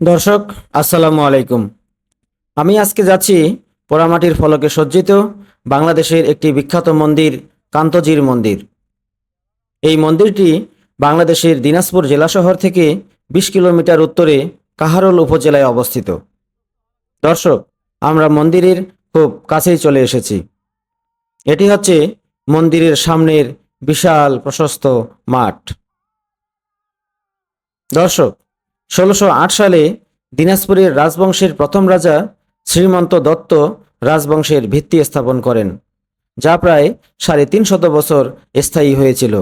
দর্শক, আসসালামু আলাইকুম। আমি আজকে যাচ্ছি পোড়ামাটির ফলকে সজ্জিত বাংলাদেশের একটি বিখ্যাত মন্দির, কান্তজির মন্দির। এই মন্দিরটি বাংলাদেশের দিনাজপুর জেলা শহর থেকে বিশ কিলোমিটার উত্তরে কাহারোল উপজেলায় অবস্থিত। দর্শক, আমরা মন্দিরের খুব কাছেই চলে এসেছি। এটি হচ্ছে মন্দিরের সামনের বিশাল প্রশস্ত মাঠ। দর্শক ষোলোশো সালে দিনাজপুরের রাজবংশের প্রথম রাজা শ্রীমন্ত দত্ত রাজবংশের ভিত্তি স্থাপন করেন, যা প্রায় সাড়ে তিন শত বছর স্থায়ী হয়েছিল।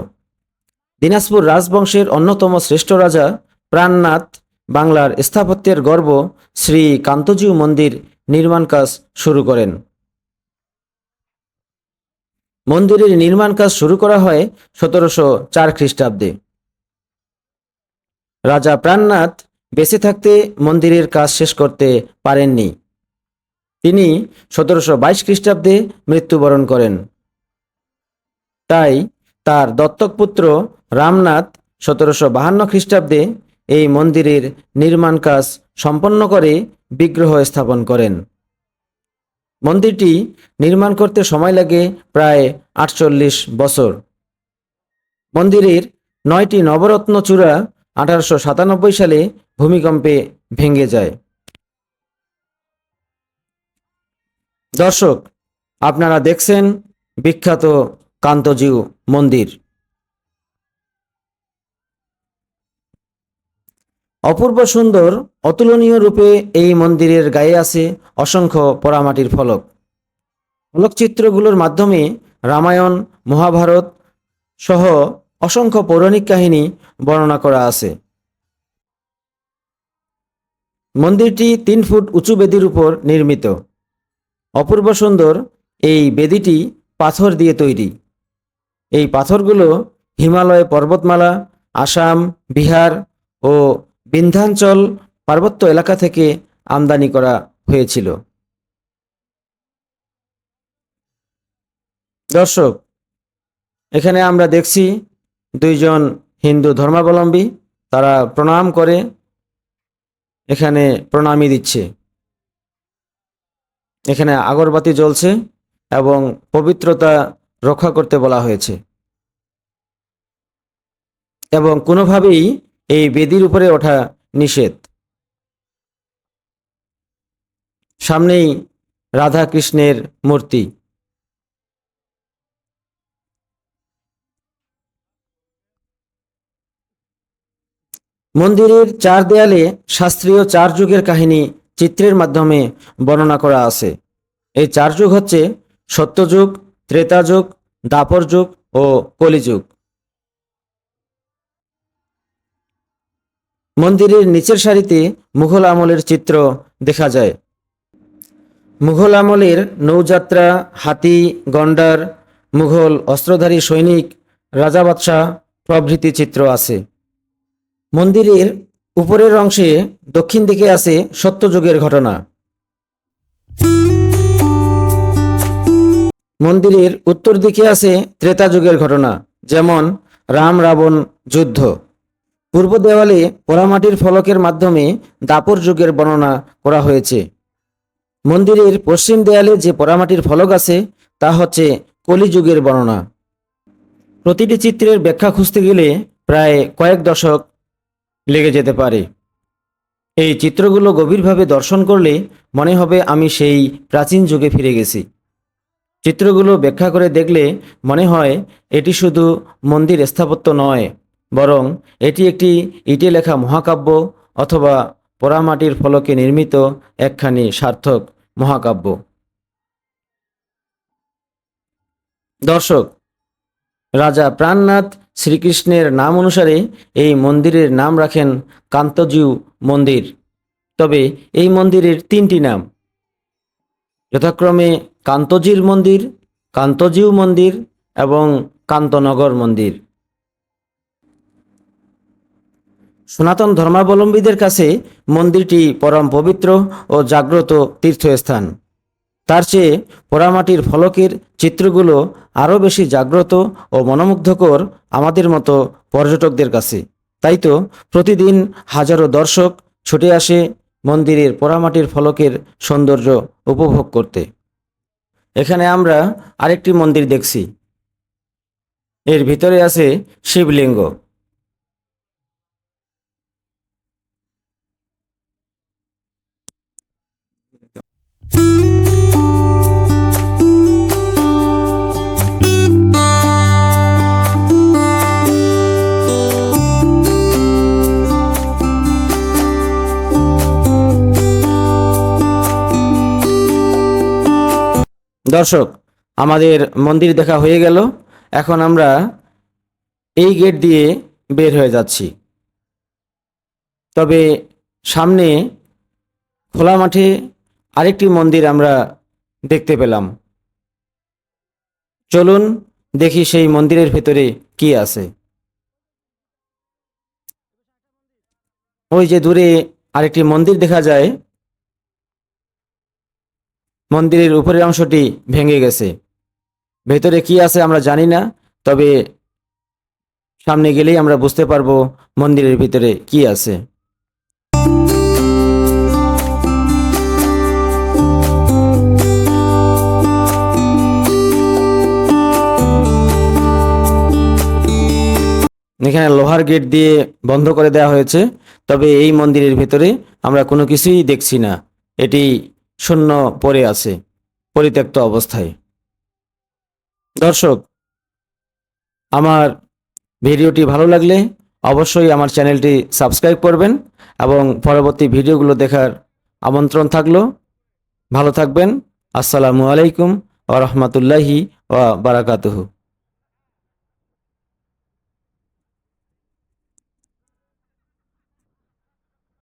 দিনাজপুর রাজবংশের অন্যতম শ্রেষ্ঠ রাজা প্রাণনাথ বাংলার স্থাপত্যের গর্ব শ্রী কান্তজিউ মন্দির নির্মাণ কাজ শুরু করেন। মন্দিরের নির্মাণ কাজ শুরু করা হয় সতেরোশো চার খ্রিস্টাব্দে। রাজা প্রাণনাথ বেঁচে থাকতে মন্দিরের কাজ শেষ করতে পারেননি। তিনি সতেরোশো বাইশ খ্রিস্টাব্দে মৃত্যুবরণ করেন। তাই তার দত্তক পুত্র রামনাথ সতেরোশো বাহান্ন খ্রিস্টাব্দে এই মন্দিরের নির্মাণ কাজ সম্পন্ন করে বিগ্রহ স্থাপন করেন। মন্দিরটি নির্মাণ করতে সময় লাগে প্রায় আটচল্লিশ বছর। মন্দিরের নয়টি নবরত্ন চূড়া আঠারোশো সাতানব্বই সালে ভূমিকম্পে ভেঙে যায়। দর্শক, আপনারা দেখছেন বিখ্যাত কান্তজিউ মন্দির। অপূর্ব সুন্দর, অতুলনীয় রূপে এই মন্দিরের গায়ে আছে অসংখ্য পোড়ামাটির ফলক। ফলকচিত্রগুলোর মাধ্যমে রামায়ণ, মহাভারত সহ অসংখ্য পৌরাণিক কাহিনী বর্ণনা করা আছে। মন্দিরটি তিন ফুট উঁচু বেদির উপর নির্মিত। অপূর্ব সুন্দর এই বেদিটি পাথর দিয়ে তৈরি। এই পাথরগুলো হিমালয় পর্বতমালা, আসাম, বিহার ও বিন্ধ্যাঞ্চল পার্বত্য এলাকা থেকে আমদানি করা হয়েছিল। দর্শক, এখানে আমরা দেখছি দুইজন হিন্দু ধর্মাবলম্বী, তারা প্রণাম করে, এখানে প্রণামী দিচ্ছে। এখানে আগরবাতি জ্বলছে এবং পবিত্রতা রক্ষা করতে বলা হয়েছে। এবং কোনোভাবেই এই বেদির উপরে ওঠা নিষেধ। সামনেই রাধা কৃষ্ণের মূর্তি। মন্দিরের চার দেয়ালে শাস্ত্রীয় চার যুগের কাহিনী চিত্রের মাধ্যমে বর্ণনা করা আছে। এই চার যুগ হচ্ছে সত্যযুগ ত্রেতা যুগ দাপর যুগ ও কলিযুগ। মন্দিরের নিচের সারিতে মুঘল আমলের চিত্র দেখা যায়। মুঘল আমলের নৌযাত্রা, হাতি, গন্ডার, মুঘল অস্ত্রধারী সৈনিক, রাজা বাদশাহ প্রভৃতি চিত্র আছে। মন্দিরের উপরের অংশে দক্ষিণ দিকে আছে সত্যযুগের ঘটনা। মন্দিরের উত্তর দিকে আছে ত্রেতা যুগের ঘটনা, যেমন রাম রাবণ যুদ্ধ। পূর্ব দেওয়ালে পোড়ামাটির ফলকের মাধ্যমে দাপর যুগের বর্ণনা করা হয়েছে। মন্দিরের পশ্চিম দেয়ালে যে পোড়ামাটির ফলক আছে, তা হচ্ছে কলিযুগের বর্ণনা। প্রতিটি চিত্রের ব্যাখ্যা খুঁজতে গেলে প্রায় কয়েক দশক লেগে যেতে পারে। এই চিত্রগুলো গভীরভাবে দর্শন করলে মনে হবে আমি সেই প্রাচীন যুগে ফিরে গেছি। চিত্রগুলো ব্যাখ্যা করে দেখলে মনে হয় এটি শুধু মন্দির স্থাপত্য নয়, বরং এটি একটি ইটে লেখা মহাকাব্য অথবা পোড়ামাটির ফলকে নির্মিত একখানি সার্থক মহাকাব্য। দর্শক, রাজা প্রাণনাথ শ্রীকৃষ্ণের নাম অনুসারে এই মন্দিরের নাম রাখেন কান্তজিউ মন্দির। তবে এই মন্দিরের তিনটি নাম। যথাক্রমে কান্তজির মন্দির, কান্তজিউ মন্দির এবং কান্তনগর মন্দির। সনাতন ধর্মাবলম্বীদের কাছে মন্দিরটি পরম পবিত্র ও জাগ্রত তীর্থস্থান। তার চেয়ে পোড়ামাটির ফলকের চিত্রগুলো আরও বেশি জাগ্রত ও মনোমুগ্ধকর আমাদের মতো পর্যটকদের কাছে। তাই তো প্রতিদিন হাজারো দর্শক ছুটে আসে মন্দিরের পোড়ামাটির ফলকের সৌন্দর্য উপভোগ করতে। এখানে আমরা আরেকটি মন্দির দেখছি। এর ভিতরে আছে শিবলিঙ্গ। দর্শক, আমাদের মন্দির দেখা হয়ে গেল। এখন আমরা এই গেট দিয়ে বের হয়ে যাচ্ছি। তবে সামনে খোলা মাঠে আরেকটি মন্দির আমরা দেখতে পেলাম। চলুন দেখি সেই মন্দিরের ভেতরে কি আছে। ওই যে দূরে আরেকটি মন্দির দেখা যায়। মন্দিরের উপরের অংশটি ভেঙে গেছে। ভেতরে কি আছে আমরা জানি না, তবে সামনে গেলেই আমরা বুঝতে পারব মন্দিরের ভিতরে কি আছে। এখানে লোহার গেট দিয়ে বন্ধ করে দেওয়া হয়েছে, তবে এই মন্দিরের ভেতরে আমরা কোনো কিছুই দেখছি না। এটি শূন্য পড়ে আছে, পরিত্যক্ত অবস্থায়। দর্শক, আমার ভিডিওটি ভালো লাগলে অবশ্যই আমার চ্যানেলটি সাবস্ক্রাইব করবেন এবং পরবর্তী ভিডিওগুলো দেখার আমন্ত্রণ থাকল। ভালো থাকবেন। আসসালামু আলাইকুম ওয়া বারাকাতুহু।